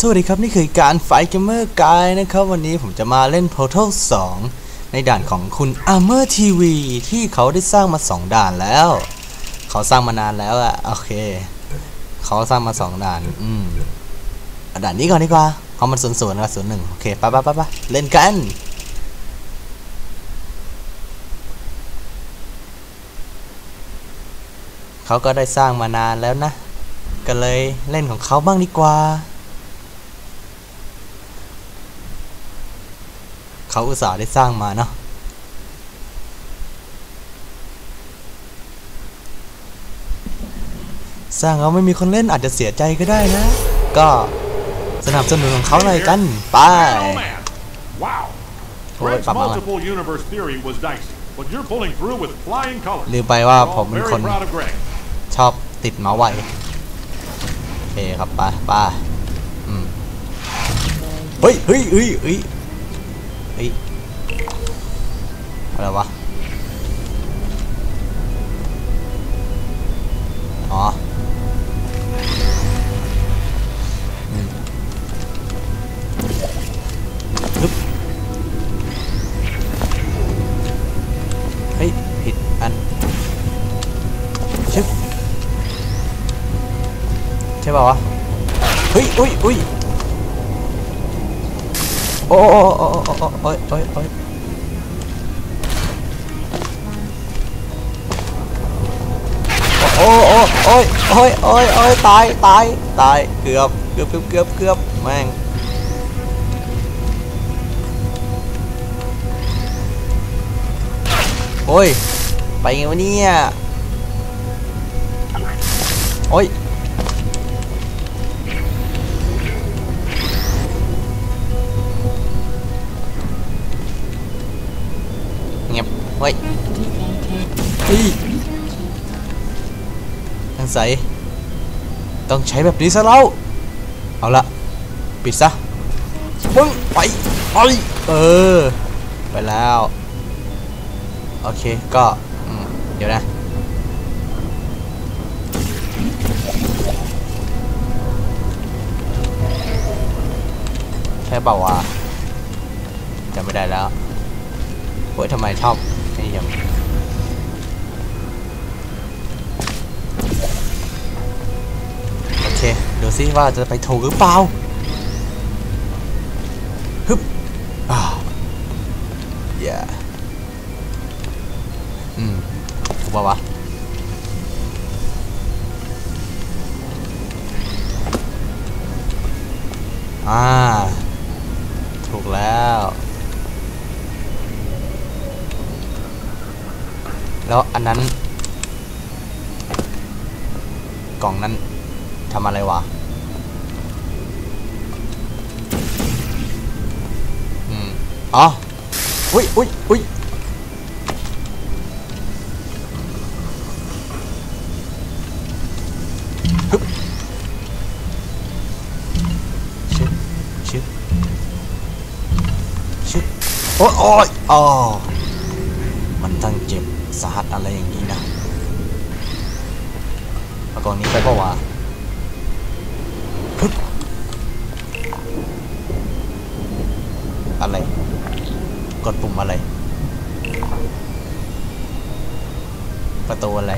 สวัสดีครับ นี่คือการไฟเกมเมอร์กายนะครับ วันนี้ผมจะมาเล่น Portal 2 ในด่านของคุณ Armor TV ที่เขาได้สร้างมา 2 ด่านแล้ว เขาสร้างมานานแล้วอะโอเค เขาสร้างมา 2 ด่าน อืมด่านนี้ก่อนดีกว่าเขามันศูนย์ศูนย์กับศูนย์หนึ่งโอเคไปไปไปไปเล่นกัน เขาก็ได้สร้างมานานแล้วนะ ก็เลยเล่นของเขาบ้างดีกว่า เขาอุตส่าห์ได้สร้างมาเนาะสร้างแล้วไม่มีคนเล่นอาจจะเสียใจก็ได้นะ ก็สนับสนุนของเขาหน่อยกันไป Oh man! Wow! Ôi, Greg's bấm vào này. multiple universe theory was dicey, but you're pulling through with flying colors. ลืมไปว่า We're ผม all เป็น very คน proud of Greg. ชอบติดเมาส์ไวโอเคครับไปไปอืมเฮ้ยเฮ้ยเฮ้ยเฮ้ย เฮ้ยอะไรวะ อ๋ออืมฮึบเฮ้ยผิดอันชึบใช่ป่าวะเฮ้ยอุ้ยอุ้ย โอ้โอ้โอ้โอ้โอ้โอ้ยโอ้ยโอ้ยโอ้โอ้โอ้ยโอ้ยโอ้ยโอ้ยตายตายตายเกือบเกือบเกือบเกือบเกือบแม่งโอ้ยไปไงวะเนี่ยโอ้ย ฮ้ยเฮ้ยทางใสต้องใช้แบบนี้ซะแล้ว เอาละปิดซะมึงไปไปเออ ไปแล้ว โอเค ก็เดี๋ยวนะ ใช่เปล่าวะจำไม่ได้แล้วเฮ้ยทำไมชอบ ไอ้ยังโอเคดูซิว่าจะไปถูกหรือเปล่าฮึบอ่าอย่าอืมถูกป่าวะอ่า ถูกแล้ว แล้วอันนั้น กล่องนั้นทำอะไรวะอืมอ๋ออุ้ยอุ้ยอุ้ยฮึบชึชึชึโอ้ยอ๋อ มันตั้งเจ็บสาหัสอะไรอย่างนี้นะเอากล่องนี้ไปเปล่าอะไร กดปุ่มอะไร ประตูอะไร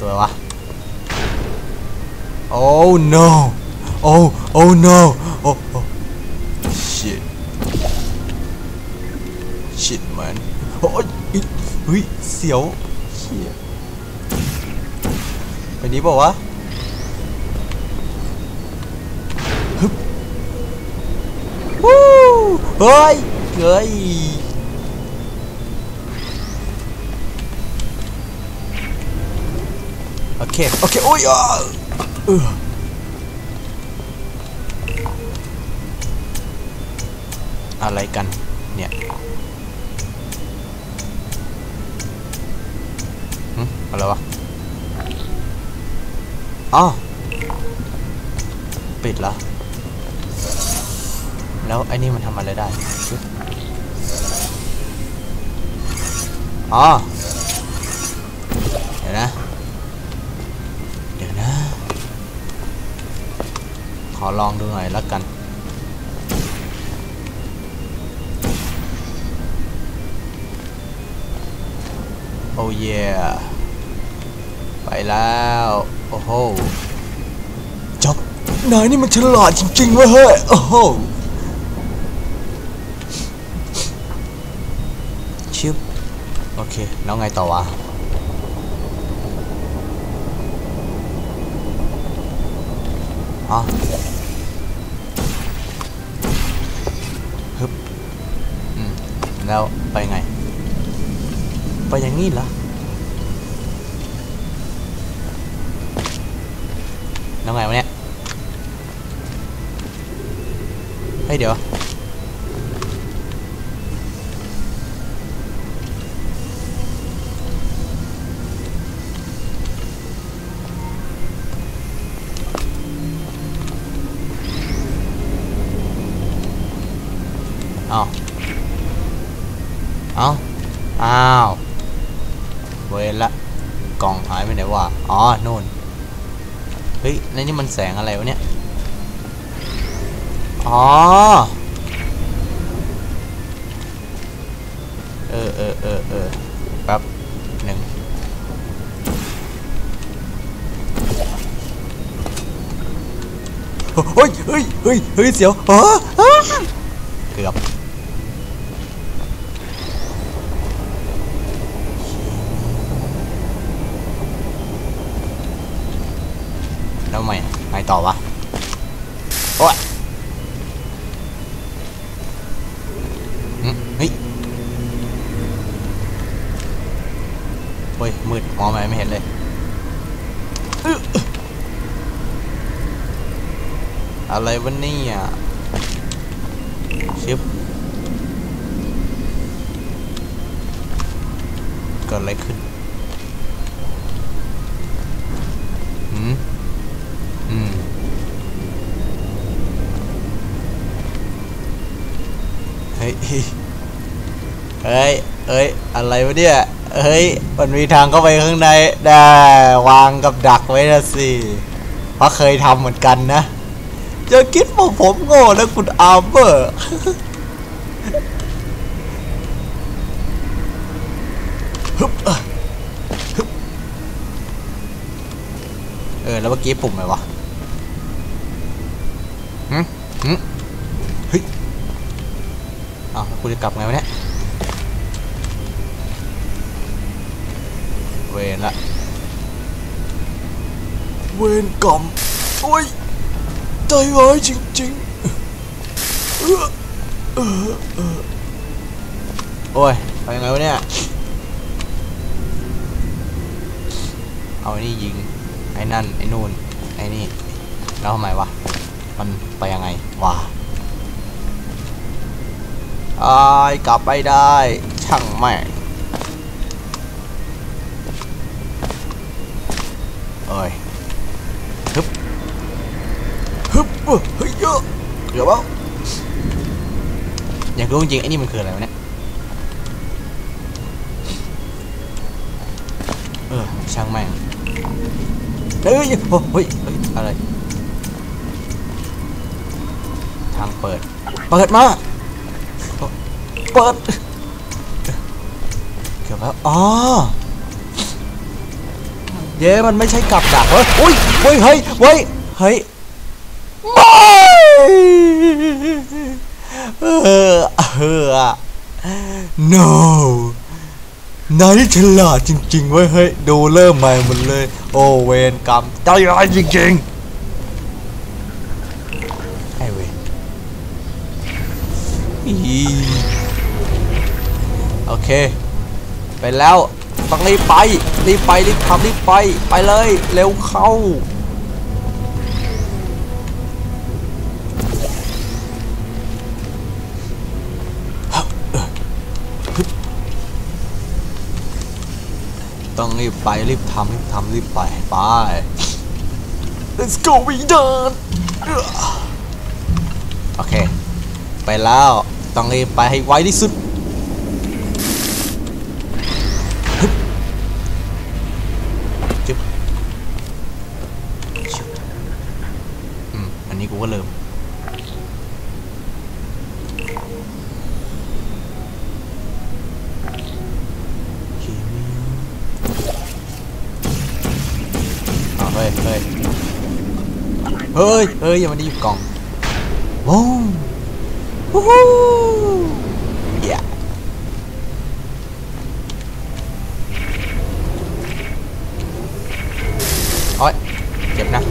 ตัววะ Oh no Oh oh no Oh oh shit shit man โอ้ เฮ้ย เสียวเชี่ยไปนี้บอกวะฮึบวู้เฮ้ยเฮ้ยโอเค โอเค โอ้ยอะเอออะไรกัน อะไรวะอ๋อปิดแล้ว แล้วไอ้นี่มันทำอะไรได้อ๋อเดี๋ยวนะ เดี๋ยวนะ ขอลองดูหน่อยแล้วกันโอ้เยไป แล้ว โอ้โหจ็อบนายนี่มันฉลาดจริงๆเว้ยเฮ้ย โอ้โหชิบโอเค แล้วไงต่อวะอ๋อฮึบอืม แล้วไปไง ไปอย่างนี้เหรอ แล้วไงวะเนี่ย เฮ้ยเดี๋ยว เอาเอาอ้าว เวละ กล่องหายไปไหนวะ อ๋อ นู่น เฮ้ยแล้วนี่มันแสงอะไรวะเนี่ย อ๋อ เออเออเออเออแป๊บหนึ่งเฮ้ยเฮ้ยเฮ้ยเฮ้ยเสียวเกือบ ต่อวะ โอ้ยหึเฮ้ยเฮ้ย มืดมองอะไรไม่เห็นเลยอึ๊ะอะไรวะเนี่ย ฮ้ยเฮ้ยเอ้ยอะไรวะเนี่ยเฮ้ยมันมีทางเข้าไปข้างในได้วางกับดักไว้นะสิเพราะเคยทำเหมือนกันนะจะคิดว่าผมโง่นะคุณอาร์เบอร์ฮึบฮึบเออแล้วเมื่อกี้ปุ่มอะไรวะหืมหืม กูจะกลับไงวะเนี่ย เวรละ เวรกรรมโอ้ยใจร้ายจริงๆเออเออเออโอ้ยไปยังไงวะเนี่ย เอาไอ้นี่ยิง ไอ้นั่น ไอ้นู่น ไอ้นี่ แล้วทำไมวะ มันไปยังไงวะ อายกลับไปได้ ช่างแม่งเอ้ยฮึบฮึบเฮ้ยเยอะเกือบแล้วอยากรู้จริงไอ้นี่มันคืออะไรวะเนี่ยเออช่างแม่งเฮ้ยโอ้ยเฮ้ยอะไร ทางเปิด เปิดมา เปิด เกือบแล้วอ๋อเย้มันไม่ใช่กับดักเฮ้ยอุ้ยเฮ้ยเฮ้ยเฮ้ยเฮ้ยไม่เออเออ no นายนี่ฉลาดจริงๆเว้ยเฮ้ยดูเริ่มใหม่หมดเลย โอเวนกรรมใจร้ายจริงๆไอเวนอี เค ไปแล้ว ต้องรีบไป รีบไป รีบทำรีบไป ไปเลย เร็วเข้า ต้องรีบไป รีบทำรีบทำรีบไป ไป let's go we done โอเค ไปแล้ว ต้องรีบไปให้ไวที่สุด เลยเฮ้ยเฮ้ยอย่ามาดีบกล่องโอ้โหฮู้เย้โอ้ยเจ็บนะ โ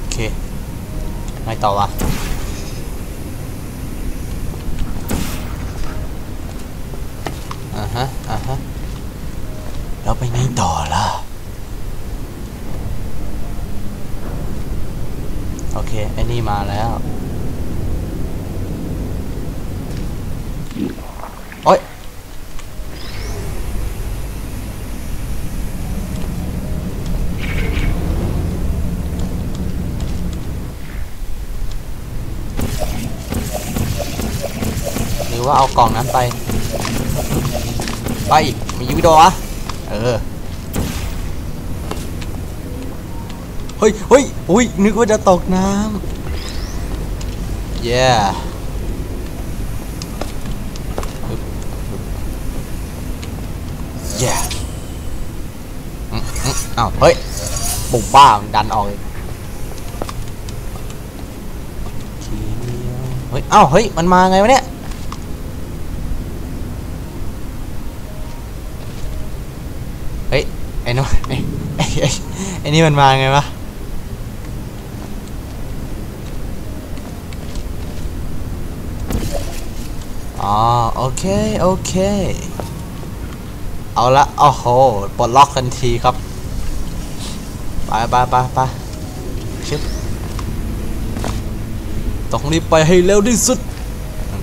อ เคไม่ต่อวะอ่าฮะอ่าฮะแล้วไปไงต่อล่ะ โอเคไอ้นี่มาแล้ว โอ๊ย หรือ ว่าเอากล่องนั้นไป ไปมีวิดีโอวะเออเฮ้ยเฮ้ยอุ้ยนึกว่าจะตกน้ำ yeah ฮึบฮึบ yeah อืมอืมอ้าวเฮ้ยบุกบ้าดันออกเลยเฮ้ยอ้าวเฮ้ย มันมาไงวะเนี่ย ไอ้นู่นไอ้ไอ้ไอ้นี่มันมาไงวะอ๋อโอเค โอเค เอาละโอ้โหปลดล็อกทันทีครับไปไปไปไปชึบต้องรีบไปให้เร็วที่สุด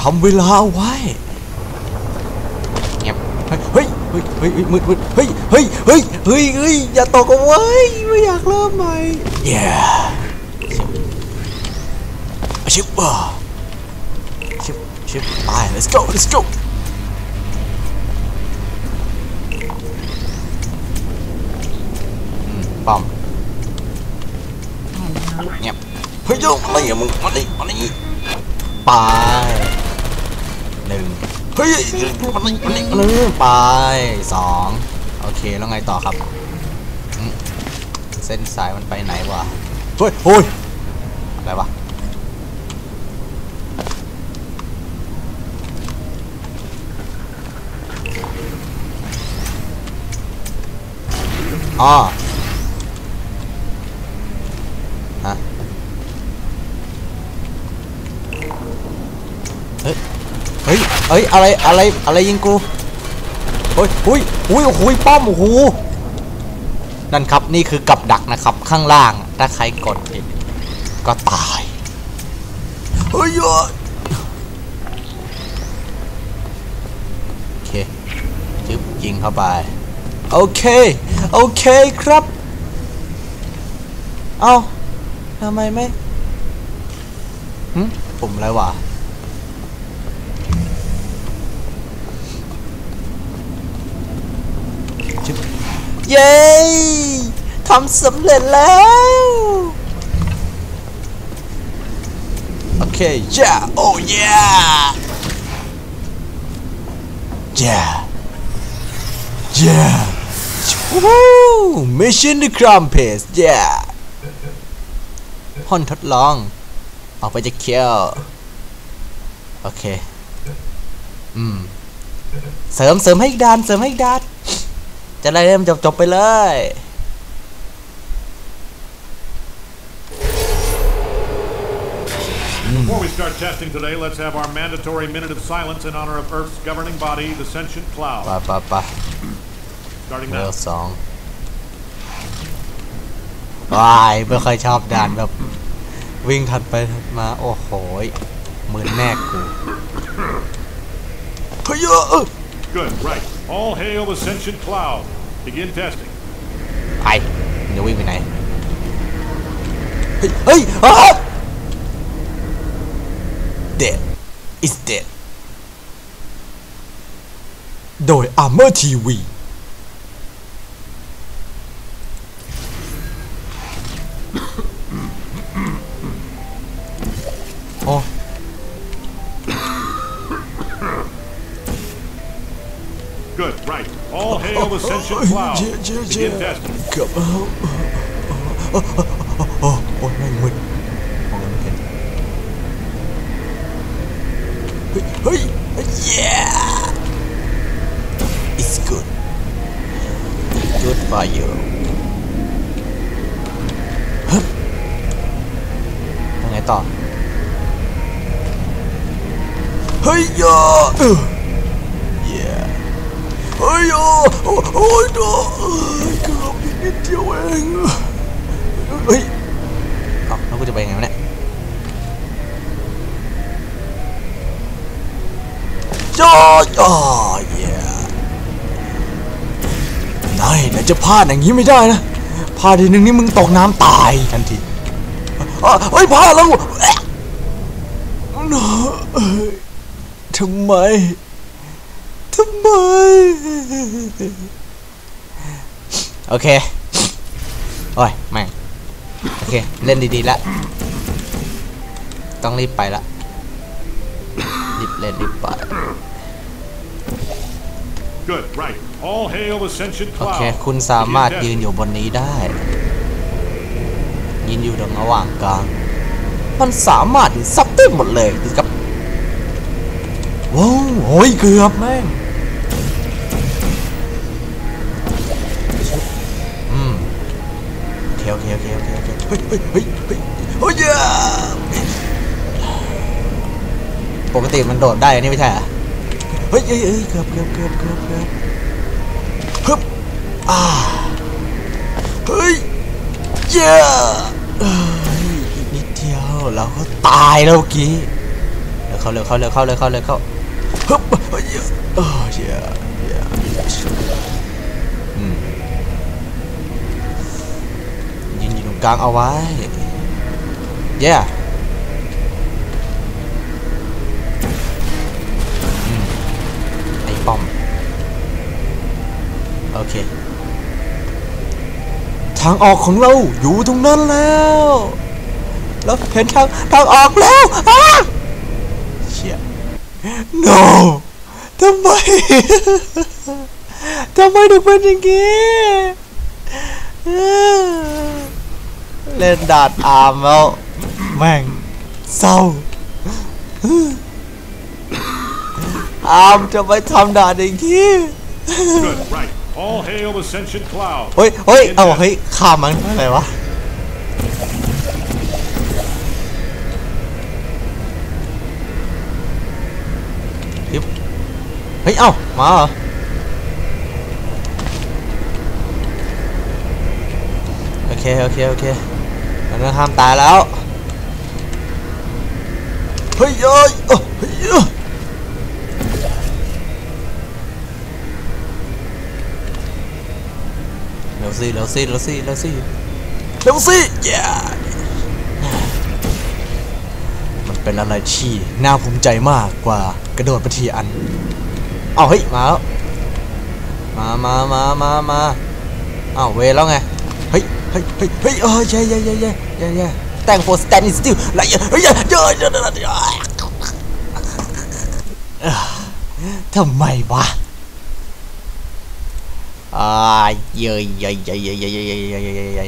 ทำเวลาเอาไว้ เงียบเฮ้ย เฮ้ยเฮ้ยเฮ้ยมืดมืดเฮ้ยเฮ้ยเฮ้ยเฮ้ยเฮ้ยอย่าตกเอาไว้ยไม่อยากเริ่มใหม่ yeah ชิบอะชิบชิบไป let's go let's go ป้อมเงียบเฮ้ยโยมอะไรอะมึงมาดิมาดิไปหนึ่ง เฮ้ยมาดิมาดิมาดิไปสองโอเคแล้วไงต่อครับ เส้นสายมันไปไหนวะเฮ้ยโอ้ยอะไรวะอ๋อฮะเฮ้ย เฮ้ยเฮ้ย อะไร อะไร อะไรยิงกูเฮ้ยหุยหุยโอ้โหป้อม โอ้โห นั่นครับ นี่คือกับดักนะครับ ข้างล่าง ถ้าใครกดผิดก็ตาย เฮ้ยโอเค จึ๊บยิงเข้าไป โอเค โอเคครับ เอา้าทำไมไม่หึปุ่มอะไรวะ เย้ทำสำเร็จแล้ว โอเค yeah oh yeah yeah yeah Woo! Mission to Crumpets yeah ห้องทดลอง ออกไปจะเคียวโอเค อืม เสริมเสริมให้อีกดาน เสริมให้อีกดาน จะได้เริ่มจบจบไปเลย Before we start testing today, let's have our mandatory minute of silence in honor of Earth's governing body, the sentient ไป cloud. ไปไป Starting เบอ now. ร์สองวายไม่ค่อยชอบด่านแบบ วิ่งถัดไปถัดมาโอ้โหยมือแน่กูเฮ้ยเออ Good, right. All hail the sentient cloud. Begin testing. ไปมึงจะวิ่งไปไหน เฮ้ย เฮ้ยอ้า Dead is dead โดย Armor TV Launch a cloud. Yeah, yeah, Begin yeah. testing. Come out. Oh, oh, oh, oh, oh, này mình. Hey, yeah. It's good. Good fire. Hấp. Nghe to. Hey, yeah. Uh. Ừ. เฮ้ยโอ้โอ้ยโดอ้ยเกือบอีกนิดเดียวเองเฮ้ยเอ้าแล้วกูจะไปยังไงวะเนี่ยจ้าจ้า yeah นายนายจะพลาดอย่างนี้ไม่ได้นะพลาดทีนึงนี่มึงตกน้ำตายทันทีเฮ้ยพลาดแล้วเอ๊ะเอ้ทำไม โอเค โอ้ยแม่งโอเค เล่นดีๆแล้วต้องรีบไปละรีบเล่นรีบไป Good, right. All hail the sentient โอเค cloud. คุณสามารถ Begin ยืน testing. อยู่บนนี้ได้ ยืนอยู่ตรงระหว่างกลาง มันสามารถซับได้หมดเลยดูครับว้าวโอ้ยเกือบแม่ง เคโอเคเฮ้ยเฮ้ยเฮ้ยเฮ้ยโอ้ยปกติมันโดดได้อันนี้ไม่ใช่เหรอเฮ้ยเฮ้ยเฮ้ยเกือบเกือบเกือบเกือบเกือบฮึบอ่าเฮ้ยเย้เอ้ยอีกนิดเดียวเราก็ตายแล้วเมื่อกี้เร็วเข้าเร็วเข้าเร็วเข้าเร็วเข้าเร็วเข้าฮึบเฮ้ยเออเย้เย้อื กลางเอาไว้เย้อืมไอ้ป้อม โอเค ทางออกของเราอยู่ตรงนั้นแล้ว แล้วเห็นทางทางออกแล้วอ้าเชี่ย no ทำไม ทำไมถึงเป็นอย่างนี้ เล่นดาดอาร์มแล้ว แม่งเศร้า อาร์มจะไปทำดาดอย่างนี้ Good, right. All hail the sentient cloud. เฮ้ยเฮ้ย Begin เอา testing. เฮ้ยข้ามมันอะไรวะฮึบเฮ้ย เอ้า มาเหรอโอเค โอเค โอเค มันต้องห้ามตายแล้ว เฮ้ยเอ้ยเอ้ยเฮ้ยเร็วสิเร็วสิเร็วสิเร็วสิเร็วสิเย้มันเป็นอะไรที่น่าภูมิใจมากกว่ากระโดดไปทีอัน เอาเฮ้ย มาแล้ว มามามามามาอ้าวเวแล้วไง เฮ้ย เฮ้ย เฮ้ย เฮ้ยเออเย้เย้เย้ เย้เย้เย้แต่ง for standing still อะไรเย้เฮ้ยเย้เย้เย้เย้เย้เอ้อทำไมวะอ่าเย้เย้เย้เย้เย้เย้เย้เย้เย้เย้เย้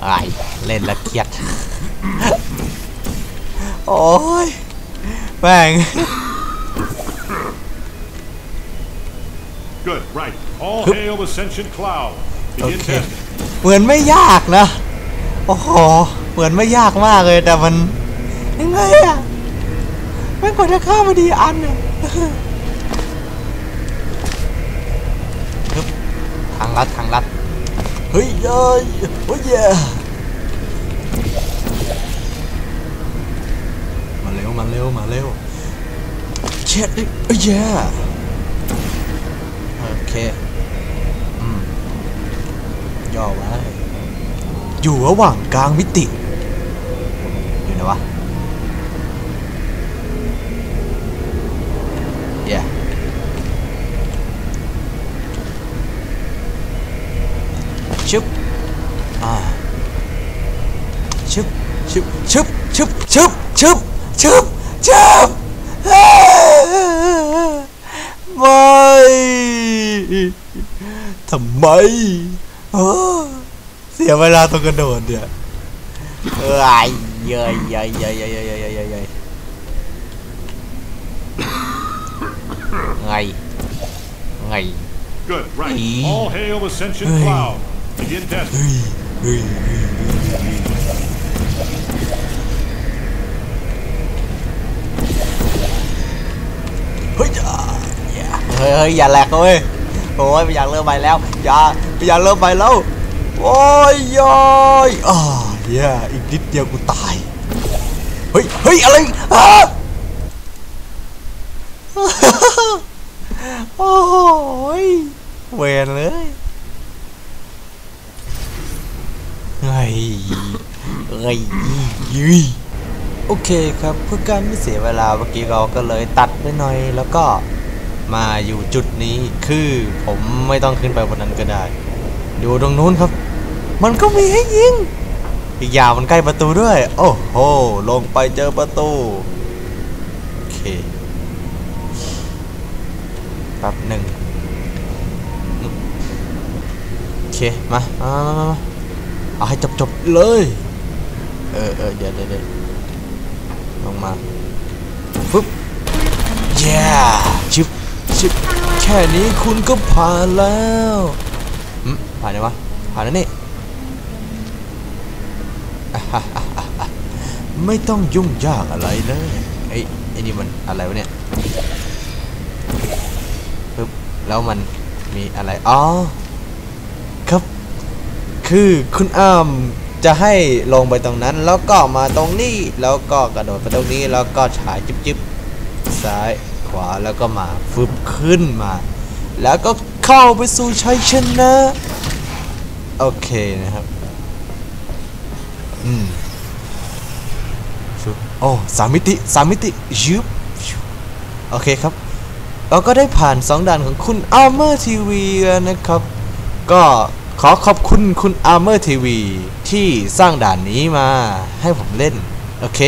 ไอ้ายเล่นและเครียดโอ้ยแม่ง Good, right. All Hup. hail the sentient cloud. โอ Begin เค testing. เหมือนไม่ยากนะ โอ้โห เหมือนไม่ยากมากเลย แต่มันยังไงอะไม่กว่าจะเข้ามาดีอันอะฮึบทางลัดทางลัด เฮ้ยเย้ยโอ้ยเย่มาเร็วมาเร็วมาเร็วเช็ดเอ้ยเอ้ยเย่โอเค อยู่ระหว่างกลางมิติ อยู่ไหนวะ yeah ชึบอ่าชึบชึบชึบชึบชึบชึบชึบชึบอ่าไม่ทำไมอ้อเสียเวลาตรงกระโดดเนี่ยเอ้ยเย้ยเย้ยเย้ยเย้ยเย้ยเย้ยไงไง Good, right. All hail Ascension เฮ้ยเฮ้ยอย่าแหลกเว้ยโอ้ยไม่อยากเริ่มไปแล้วอย่าไม่อยากเริ่มไปแล้ว โอ้ยยอยอ่าเย้อีกนิดเดียวกูตาย เฮ้ย เฮ้ย อะไรอะโอ้ยเวรเลยไงไงยี่โอเคครับเพื่อการไม่เสียเวลาเมื่อกี้เราก็เลยตัดไปหน่อยแล้วก็มาอยู่จุดนี้คือผมไม่ต้องขึ้นไปบนนั้นก็ได้ดูตรงนู้นครับ มันก็มีให้ยิง อีกอย่างมันใกล้ประตูด้วย โอ้โห ลงไปเจอประตู โอเคแป๊บหนึ่งโอเค มา มามามามาเอาให้จบจบเลย เออเออเดี๋ยวเดี๋ยวเดี๋ยวลงมาฟึบเย้ชิบชิบแค่นี้คุณก็ผ่านแล้วอืมผ่านไหมวะผ่านแล้วนี่ อะฮ่าฮ่าฮ่าฮ่า ไม่ต้องยุ่งยากอะไรเลยไอ้ไอ้นี่มันอะไรวะเนี่ยปึ๊บแล้วมันมีอะไร อ๋อ ครับ คือคุณอ้ามจะให้ลงไปตรงนั้น แล้วก็มาตรงนี้ แล้วก็กระโดดไปตรงนี้ แล้วก็ฉายจิบจิบซ้ายขวาแล้วก็มาฟึบขึ้นมา แล้วก็เข้าไปสู่ชัยชนะ โอเคนะครับ อืมโอ้สามมิติสามมิติยึบโอเคครับ เราก็ได้ผ่าน 2ด่านของคุณ Armor TV แล้วนะครับ ก็ขอขอบคุณคุณ Armor TV ที่สร้างด่านนี้มาให้ผมเล่น โอเค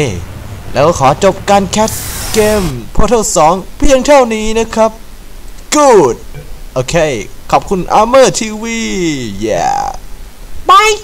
แล้วขอจบการแคสเกม Portal 2 เพียงเท่านี้นะครับ Good โอเค ขอบคุณ Armor TV yeah bye